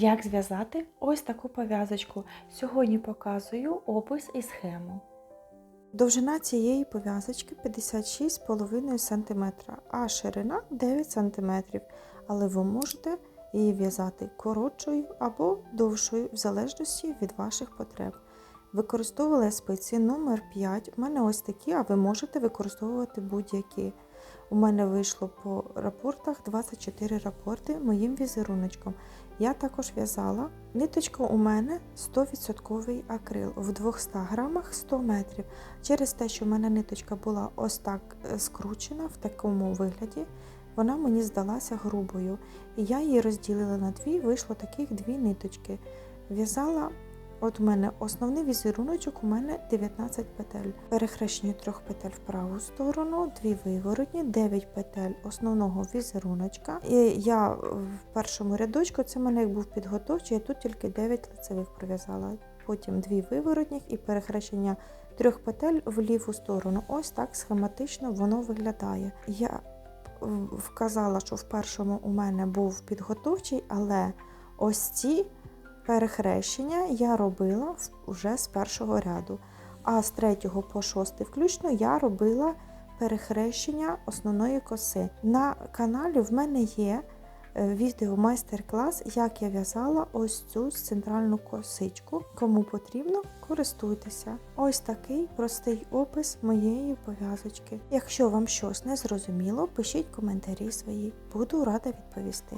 Як зв'язати ось таку пов'язочку? Сьогодні показую опис і схему. Довжина цієї пов'язочки 56,5 см, а ширина 9 см, але ви можете її в'язати коротшою або довшою, в залежності від ваших потреб. Використовувала спиці номер 5 У мене ось такі, а ви можете використовувати будь-які. У мене вийшло по рапортах 24 рапорти моїм візеруночком. Я також в'язала. Ниточка у мене 100% акрил в 200 грамах 100 метрів. Через те, що в мене ниточка була ось так е, скручена в такому вигляді, вона мені здалася грубою. І я її розділила на дві, вийшло таких дві ниточки. В'язала, от у мене основний візеруночок, у мене 19 петель. Перехрещення трьох петель в праву сторону, дві виворотні, 9 петель основного візеруночка. І я в першому рядочку, це в мене як був підготовчий, я тут тільки 9 лицевих пров'язала. Потім дві виворотніх і перехрещення трьох петель в ліву сторону. Ось так схематично воно виглядає. Я вказала, що в першому у мене був підготовчий, але ось ці перехрещення я робила вже з першого ряду. А з третього по шостий включно я робила перехрещення основної коси. На каналі в мене є е, відео майстер-клас, як я в'язала ось цю центральну косичку. Кому потрібно, користуйтеся. Ось такий простий опис моєї пов'язочки. Якщо вам щось не зрозуміло, пишіть коментарі свої. Буду рада відповісти.